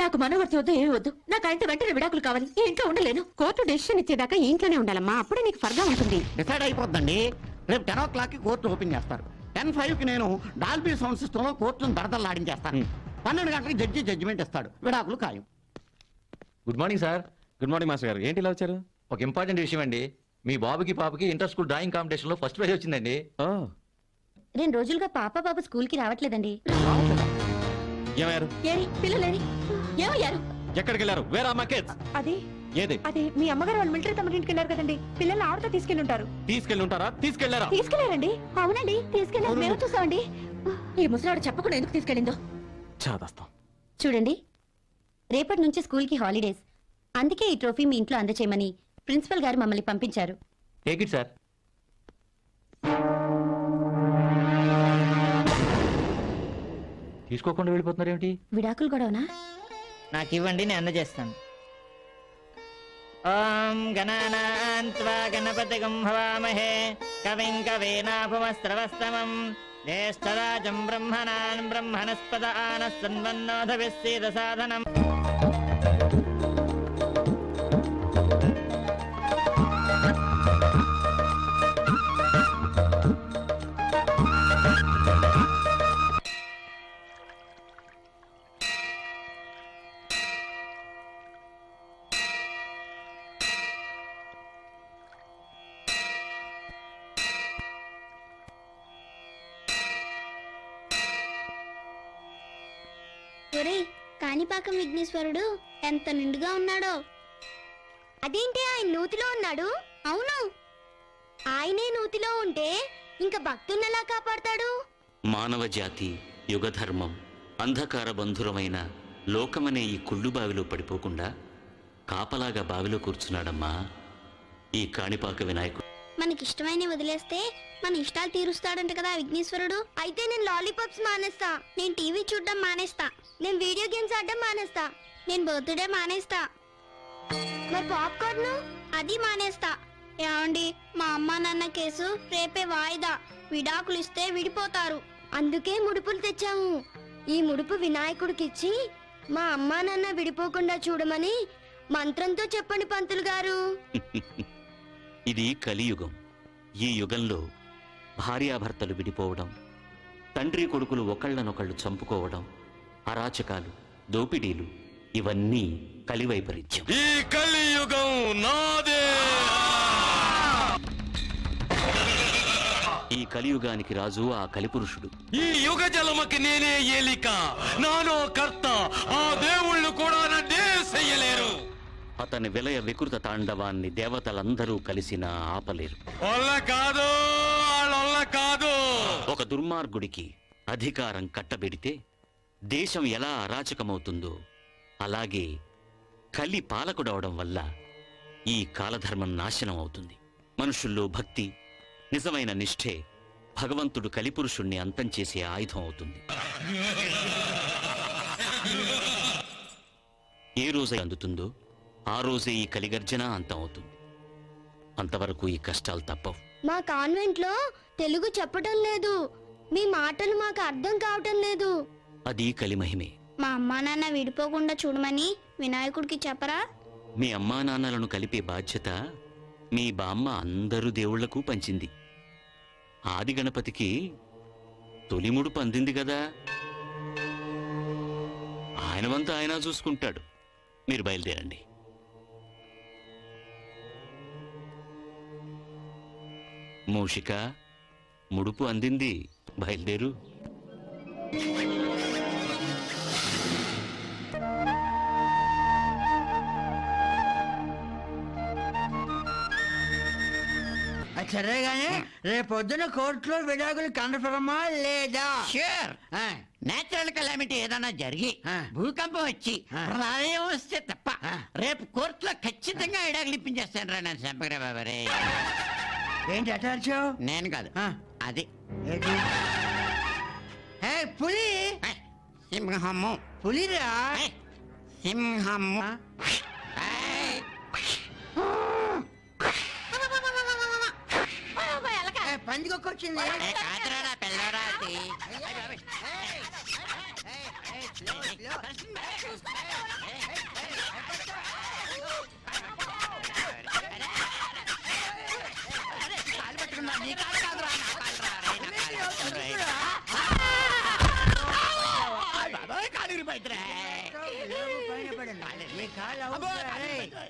నాకు మనవర్తి వద్దు ఏమీ వద్దు. నాకు ఆయనతో వెంటనే విడాకులు కావాలి. ఈ ఇంట్లో ఉండలేను. కోర్టు డెసిషన్ ఇచ్చేదాకా ఈ ఇంట్లోనే ఉండాలమ్మా. అప్పుడే నీకు ఫర్గా ఉంటుంది. డిసైడ్ అయిపోద్దండి. రేపు టెన్ ఓ క్లాక్కి కోర్టు ఓపెన్ చేస్తారు. టెన్ ఫైవ్కి నేను డాల్బీ సౌండ్ సిస్టమ్లో కోర్టును దరదలాడించేస్తాను పన్నెండు గంటలకు జడ్జి జడ్జిమెంట్ ఇస్తాడు. విడాకులు ఖాయం. Good morning sir good morning master గారు. ఏంటి ఇలా వచ్చారు? ఒక ఇంపార్టెంట్ విషయం అండి. మీ బాబుకి పాపకి ఇంటర్ స్కూల్ డ్రాయింగ్ కాంపిటీషన్లో ఫస్ట్ ప్రైజ్ వచ్చిందండి. ఓ రెండు రోజులుగా పాప బాబు స్కూల్కి రావట్లేదండి. ఏమయ్యారు? ఏరి పిల్లలేరి ఏమయ్యారు? ఎక్కడికి వెళ్ళారు వేరే కిడ్స్ అది? ఏది? అది మీ అమ్మగారు వాళ్ళు మిలిటరీ తమ ఇంటికి వెళ్ళారు కదండి. పిల్లల్ని ఆవిడతో తీసుకెళ్ళి ఉంటారు తీసుకెళ్ళి ఉంటారా తీసుకెళ్ళారా తీసుకెళ్ళారండి. అవునండి తీసుకెళ్ళారు. మేము చూసామండి. ఈ ముసలాడు చెప్పకుండా ఎందుకు తీసుకెళ్ళిందో? చాదస్తాం. చూడండి రేపటి నుంచి స్కూల్కి హాలిడేస్. అందుకే ఈ ట్రోఫీ మీ ఇంట్లో అందచేయమని ప్రిన్సిపల్ గారు మమ్మల్ని పంపించారు. టేక్ ఇట్ సార్ తీసుకోకుండా వెళ్ళిపోతున్నారు ఏమిటి విడాకులు గొడవనా? నాకు ఇవ్వండి నేను అందజేస్తాను. ఓం గణానాన్త్వా గణపతిగం భవామహే కవిం కవీనాభమస్త్రవస్తమం. జ్యేష్ఠరాజం బ్రహ్మణాన్ బ్రహ్మణస్పద ఆనస్సన్వన్నోధవిస్సీద సాధనం ఒరే కాణిపాకం విఘ్నేశ్వరుడు ఎంత నిండుగా ఉన్నాడో. అదేంటి ఆయన నూతిలో ఉన్నాడు? అవును. ఆయనే నూతిలో ఉంటే ఇంకా భక్తున్నలా కాపాడతాడు? మానవ జాతి యుగధర్మం అంధకార బంధురమైన లోకమనే ఈ కుళ్ళు బావిలో పడిపోకుండా కాపలాగా బావిలో కూర్చున్నాడమ్మా ఈ కాణిపాక వినాయకుడు. మనకిష్టమైన వదిలేస్తే మన ఇష్టాలు తీరుస్తాడంట కదా విఘ్నేశ్వరుడు. అయితే నేను లాలీపాప్స్ మానేస్తా. నేను టీవీ చూడడం మానేస్తా. నేను వీడియో గేమ్స్ ఆడడం మానేస్తా. నేను బర్త్డే మానేస్తా. మరి పాప్కార్న్? అది మానేస్తా. ఏమండి మా అమ్మ నాన్న కేసు రేపే వాయిదా. విడాకులు ఇస్తే విడిపోతారు. అందుకే ముడుపులు తెచ్చాము. ఈ ముడుపు వినాయకుడికి ఇచ్చి మా అమ్మా నాన్న విడిపోకుండా చూడమని మంత్రంతో చెప్పండి పంతులు గారు. ఇది కలియుగం. ఈ యుగంలో భార్యాభర్తలు విడిపోవడం తండ్రి కొడుకులు ఒకళ్ళనొకళ్ళు చంపుకోవడం అరాచకాలు దోపిడీలు ఇవన్నీ కలివైపరీత్యం. ఈ కలియుగం నాదే! ఈ కలియుగానికి రాజు ఆ కలిపురుషుడు. ఈ యుగ జలమకి నేనే ఏలిక. నానో కర్త ఆ దేవుళ్ళు కూడా నన్నే చెయ్యలేరు అతని విలయ వికృత తాండవాన్ని దేవతలందరూ కలిసినా ఆపలేరు. కాదు కాదు. ఒక దుర్మార్గుడికి అధికారం కట్టబెడితే దేశం ఎలా అరాచకమవుతుందో అలాగే కలి పాలకుడవడం వల్ల ఈ కాలధర్మం నాశనం అవుతుంది. మనుషుల్లో భక్తి నిజమైన నిష్ఠే భగవంతుడు కలిపురుషుణ్ణి అంతం చేసే ఆయుధం అవుతుంది. ఏ రోజై అందుతుందో ఆ రోజే ఈ కలిగర్జన అంతం అవుతుంది అంతవరకు ఈ కష్టాలు తప్పవు. మా కాన్వెంట్లో తెలుగు చెప్పటం లేదు. మీ మాటలు మాకు అర్థం కావటం లేదు. అది కలిమహిమే. మా అమ్మా నాన్న విడిపోకుండా చూడమని వినాయకుడికి చెప్పరా? మీ అమ్మా నాన్నలను కలిపే బాధ్యత మీ బామ్మ అందరు దేవుళ్ళకు పంచింది. ఆది గణపతికి తొలిముడు పందింది కదా. ఆయన వంత ఆయన చూసుకుంటాడు. మీరు బయలుదేరండి. మూషిక ముడుపు అందింది. బయలుదేరు. సరే గానీ రేపు పొద్దున కోర్టులో విడాకులు కనపడమా లేదా? షూర్ నేచురల్ కెలామిటీ ఏదైనా జరిగి భూకంపం వచ్చి ప్రళయం వస్తే తప్ప రేపు కోర్టులో ఖచ్చితంగా ఇడాకులు ఇప్పించేస్తాను రా నేను చంపకరా బాబరే ఏంటి అటార్చావు నేను కాదు అది ఏ పులి ఏయ్, సింహము పులిరా ఏయ్, సింహము ఏయ్. ఏ, పందికొక్కొచ్చింది ఏ, కాదురా నా పిల్లరా ఏంటి బాబోయ్. ఏయ్, slow, slow. ఏయ్, ఏయ్, అరే,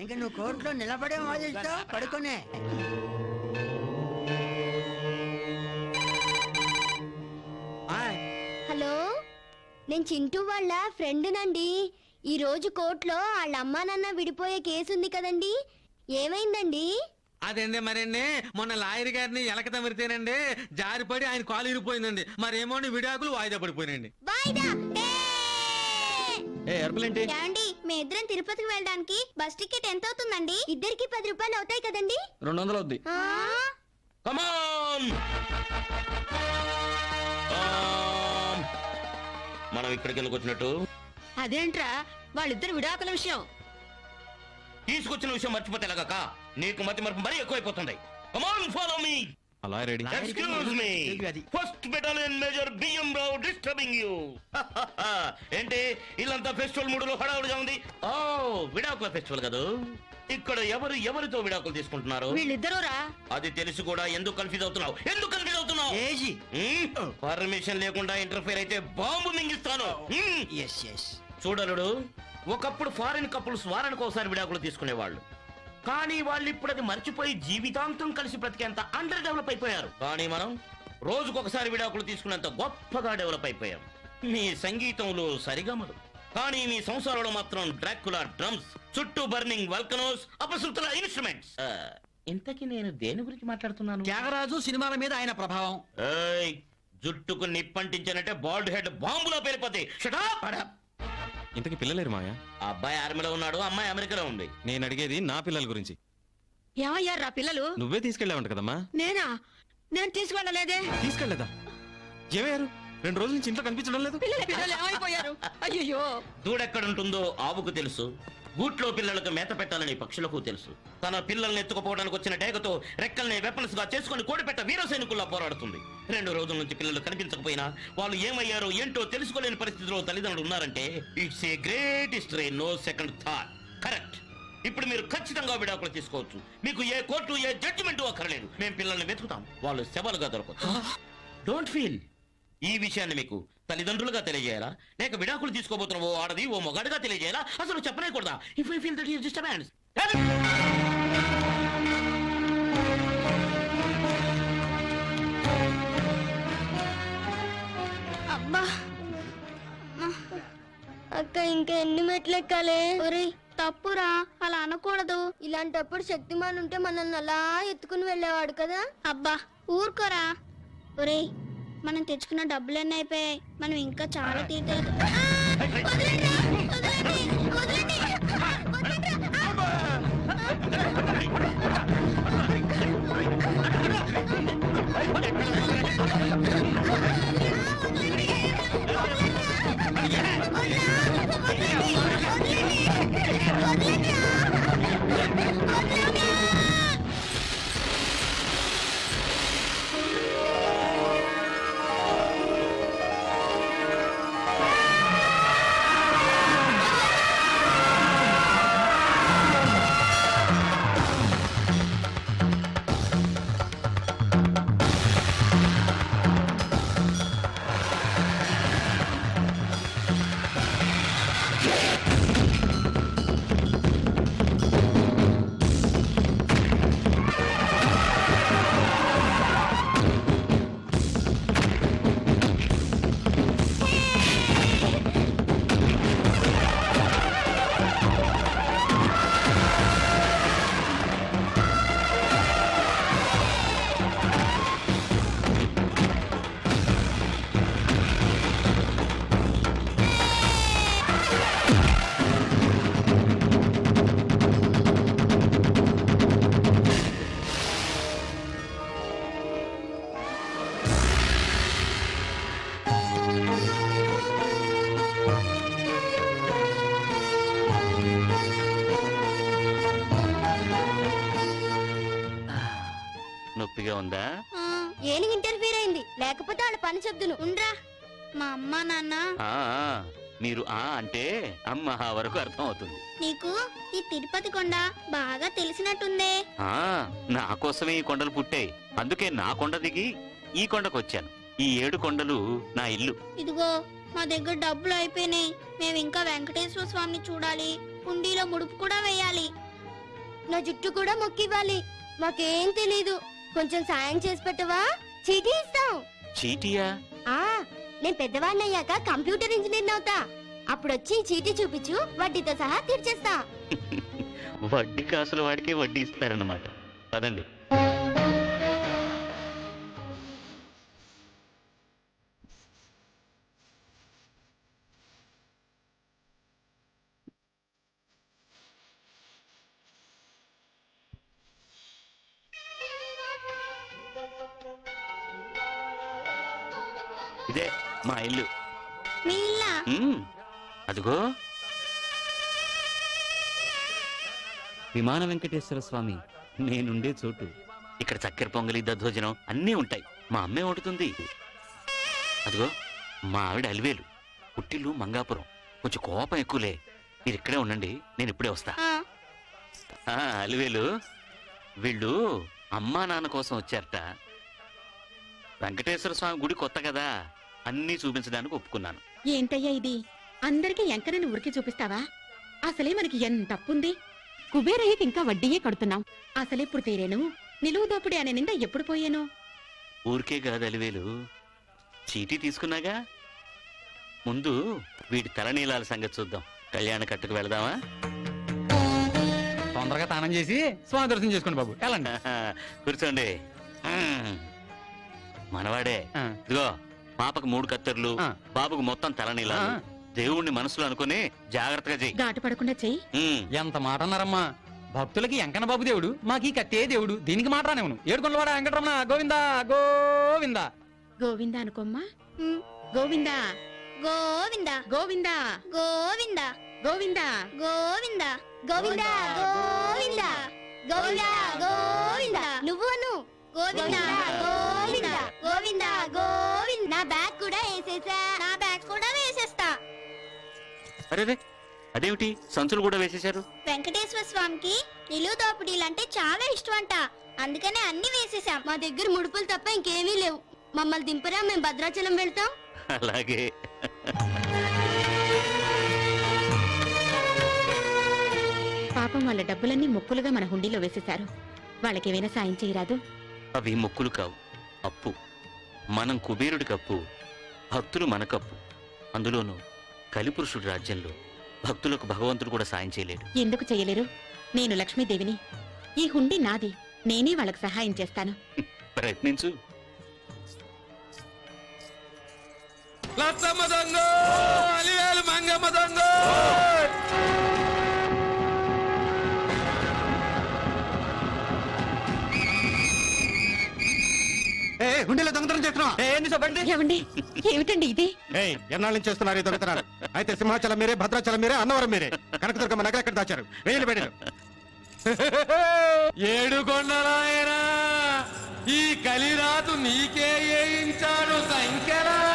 ఇంక నువ్వు కోర్టులో నిలబడే వాదిస్తావు పడుకునే. హలో నేను చింటూ వాళ్ళ ఫ్రెండ్ నండి. ఈ రోజు కోర్టులో వాళ్ళ అమ్మా నాన్న విడిపోయే కేసు ఉంది కదండి. ఏమైందండి? అదండి మరండి మొన్న లాయర్ గారిని ఎలక తమిరితేనండి జారిపడి ఆయన కాలు ఇరిపోయిందండి మరేమో విడాకులు వాయిదా పడిపోయినండి వాయిదా? ఏ! ఏమండి మీ ఇద్దరం తిరుపతికి వెళ్ళడానికి బస్ టికెట్ ఎంత అవుతుందండి? ఇద్దరికి పది రూపాయలు అవుతాయి కదండి? రెండు వందలు అవుద్ది ఆ? కమాన్ మనం ఇక్కడికి ఎందుకు వచ్చినట్టు అదేంట్రా వాళ్ళిద్దరు విడాకుల విషయం. తీసుకొచ్చిన విషయం మర్చిపోతే ఎలాగక్క నీకు మతి మరపు మరీ ఎక్కువైపోతుంది కమాన్ ఫాలో మీ అలా రెడీ ఎక్స్క్యూజ్ మీ అది. First battalion major BM Rao disturbing you ఏంటి? ఇల్లంతా ఫెస్టివల్ మూడులో హడావుడిగా ఉంది? ఓ విడాకుల ఫెస్టివల్ కదా? ఇక్కడ ఎవరు ఎవరితో విడాకులు తీసుకుంటున్నారు? వీళ్ళిద్దరూ రా. అది తెలిసి కూడా. ఎందుకు కన్ఫ్యూజ్ అవుతున్నావు? ఎందుకు కన్ఫ్యూజ్ అవుతున్నావు? ఏజీ. పర్మిషన్ లేకుండా ఇంటర్ఫేర్ అయితే బాంబు మింగిస్తాను. హ్మ్. ఎస్ ఎస్ చూడలుడు ఒకప్పుడు ఫారిన్ కపుల్స్ వారానికి ఒకసారి విడాకులు తీసుకునేవాళ్ళు. కానీ వాళ్ళు ఇప్పుడు అది మర్చిపోయి జీవితాంతం కలిసి బ్రతికేంత అండర్ డెవలప్ అయిపోయారు. కానీ మనం రోజుకొకసారి విడాకులు తీసుకునేంత గొప్పగా డెవలప్ అయిపోయాం. మీ సంగీతంలో సరిగమలు కానీ మీ సంసారంలో మాత్రం డ్రాకులా డ్రమ్స్ చుట్టూ బర్నింగ్ వల్కనోస్ అపశృతుల ఇన్స్ట్రుమెంట్స్ ఇంతకీ నేను దేని గురించి మాట్లాడుతున్నాను? త్యాగరాజు సినిమాల మీద ఆయన ప్రభావం. ఏయ్, జుట్టుకు నిప్పంటించానంటే బాల్డ్ హెడ్ బాంబులో పేలిపోతే ఇంతకి పిల్లలేరు మాయా అబ్బాయి ఆర్మీలో ఉన్నాడు అమ్మాయి అమెరికాలో ఉంది. నేను అడిగేది నా పిల్లల గురించి. ఏమయ్యారా పిల్లలు? నువ్వే తీసుకెళ్ళావంట కదమ్మా? నేనా? నేను తీసుకెళ్ళలేదే. తీసుకెళ్ళలేదా? ఏమయ్యారు? రెండు రోజుల నుంచి ఇంట్లో కనిపించడం లేదు. పిల్లలు ఏమైపోయారు అయ్యో దూడెక్కడుంటుందో ఆవుకు తెలుసు. గూట్లో పిల్లలకు మేత పెట్టాలని పక్షులకు తెలుసు. తన పిల్లల్ని ఎత్తుకుపోవడానికి వచ్చిన డేగతో రెక్కల్ని వెపన్స్గా చేసుకుని కోడిపెట్ట వీర సైనికుల్లా పోరాడుతుంది. రెండు రోజుల నుంచి పిల్లలు కనిపించకపోయినా వాళ్ళు ఏమయ్యారో ఏంటో తెలుసుకోలేని పరిస్థితిలో తల్లిదండ్రులు ఉన్నారంటే it's a great history no second thought correct ఇప్పుడు మీరు ఖచ్చితంగా విడాకులు తీసుకోవచ్చు. మీకు ఏ కోర్టు ఏ జడ్జిమెంట్ అక్కర్లేదు. మేము పిల్లల్ని వెతుకుతాం. వాళ్ళు శవాలుగా దొరకచ్చు. డోంట్ ఫీల్ ఈ విషయాన్ని మీకు తల్లిదండ్రులుగా తెలియజేయాలా? లేక విడాకులు తీసుకోబోతున్న ఓ ఆడది ఓ మొగాడుగా తెలియజేయాలా? అసలు చెప్పలేకూడదా? If I feel that is disturbance అబ్బా అక్క ఇంకా ఎన్ని మెట్లు ఎక్కాలి ఒరేయ్ తప్పురా. అలా అనకూడదు. ఇలాంటప్పుడు శక్తిమాన్ ఉంటే మనల్ని అలా ఎత్తుకుని వెళ్ళేవాడు కదా? అబ్బా ఊరుకోరా. ఒరేయ్ మనం తెచ్చుకున్న డబ్బులు ఎన్ని అయిపోయాయి. మనం ఇంకా చాలా తీర్చాలి నొప్పిగా ఉందా? ఏనుగు ఇంటర్ఫీర్ అయింది. లేకపోతే వాళ్ళ పని చెప్దును. ఉండ్రా. మా అమ్మ నాన్న. ఆ, ఆ, మీరు ఆ అంటే అమ్మ ఆ వరకు అర్థం అవుతుంది నీకు ఈ తిరుపతి కొండ బాగా తెలిసినట్టుందే. ఆ నా కోసమే ఈ కొండలు పుట్టాయి. అందుకే నా కొండ దిగి ఈ కొండకు వచ్చాను. ఈ ఏడు కొండలు నా ఇల్లు. ఇదిగో మా దగ్గర డబ్బులు అయిపోయినాయి. మేము ఇంకా వెంకటేశ్వర స్వామిని చూడాలి. కుండీలో ముడుపు కూడా వేయాలి. నా జుట్టు కూడా మొక్కివ్వాలి. మాకేం తెలీదు. కొంచెం సాయం చేసి పెట్టవా? చీటీ ఇస్తాం. చీటియా? ఆ నేను పెద్దవాడిని అయ్యాక కంప్యూటర్ ఇంజనీర్ అవుతా. అప్పుడు వచ్చి ఈ చీటీ చూపించు వడ్డీతో సహా తీర్చేస్తా. వడ్డీ కాసుల వాడికే వడ్డీ ఇస్తారన్నమాట. పదండి. ఇదే మా ఇల్లు. మీ ఇల్లా? ఉమ్, అదిగో. విమాన వెంకటేశ్వర స్వామి నేనుండే చోటు. ఇక్కడ చక్కెర పొంగలి దద్దోజనం అన్నీ ఉంటాయి. మా అమ్మే వండుతుంది. అదిగో మా ఆవిడ అలివేలు. పుట్టిల్లు మంగాపురం. కొంచెం కోపం ఎక్కువలే. మీరు ఇక్కడే ఉండండి నేను ఇప్పుడే వస్తా. ఆ, ఆ, అలివేలు. వీళ్ళు అమ్మా నాన్న కోసం వచ్చారట. వెంకటేశ్వర స్వామి గుడి కొత్త కదా. అన్నీ చూపించడానికి ఒప్పుకున్నాను. ఏంటయ్యా ఇది? అందరికీ ఎంకరని ఉరికి చూపిస్తావా? అసలే మనకి ఎంత అప్పుంది కుబేరయ్యకి ఇంకా వడ్డీయే కడుతున్నాం. అసలెప్పుడు తీరేను? నిలువు దోపిడి అనే నింద ఎప్పుడు పోయాను? ఊరికే కాదు అలివేలు. చీటీ తీసుకున్నాగా? ముందు వీడి తలనీలాల సంగతి చూద్దాం. కళ్యాణ కట్టుకు వెళదామా? తొందరగా స్నానం చేసి స్వామి దర్శనం చేసుకోండి బాబు. వెళ్ళండి. కూర్చోండి. మనవాడే. ఆ. ఇదిగో పాపకు మూడు కత్తెర్లు ఆ. బాబుకు మొత్తం తలనీలాలు ఆ. దేవుణ్ణి మనసులో అనుకుని జాగ్రత్తగా చెయ్యి. ఘాటు పడకుండా చెయ్యి. ఎంత మాట అన్నారమ్మా. భక్తులకి ఎంకన బాబు దేవుడు మాకు ఈ కత్తే దేవుడు దీనికి మాట రానివ్వను. ఏడుకొండవాడ వెంకటరమణ గోవిందా గోవిందా. గోవిందా అనుకోమ్మా. గోవిందా. గోవింద. గోవిందా. గోవింద. గోవిందా. గోవింద. గోవింద గోవింద. గోవింద గోవింద. నువ్వు అను గోవింద. గోవింద. గోవింద గోవింద. నా బ్యాగ్ కూడా వేసేసా నా బ్యాగ్ కూడా వేసేస్తా. అరే అదేమిటి? సంచులు కూడా వేసేశారు. వెంకటేశ్వర స్వామికి నిలువు దోపిడీలంటే చాలా ఇష్టం అంట అందుకనే అన్ని వేసేసాం. మా దగ్గర ముడుపులు తప్ప ఇంకేమీ లేవు. మమ్మల్ని దింపరా మేము భద్రాచలం వెళ్తాం. అలాగే. పాపం వాళ్ళ డబ్బులన్నీ ముక్కులుగా మన హుండీలో వేసేశారు. వాళ్ళకేమైనా సాయం చేయరాదు? అవి మొక్కులు కావు అప్పు. మనం కుబేరుడి కప్పు భక్తులు మన కప్పు. అందులోనూ కలిపురుషుడి రాజ్యంలో భక్తులకు భగవంతుడు కూడా సాయం చేయలేడు. ఎందుకు చెయ్యలేరు నేను లక్ష్మీదేవిని. ఈ హుండీ నాది. నేనే వాళ్ళకి సహాయం చేస్తాను. ప్రయత్నించు. లచ్చమ్మ దొంగ అలివేలు మంగమ్మ దొంగ ఏ గుండెలో దొంగతనం ఏమండి? ఏమిటండి ఇది? ఏయ్ ఎన్నాళ్ళ నుంచి చేస్తున్నారు ఈ దొంగతనాలు? అయితే సింహాచలం మీరే భద్రాచలం మీరే అన్నవరం మీరే. కనకదుర్గమ్మ నగలు ఎక్కడ దాచారు? వేలు పెట్టారు ఏడు కొండలాయనా ఈ కలిరాతు నీకే ఏయించ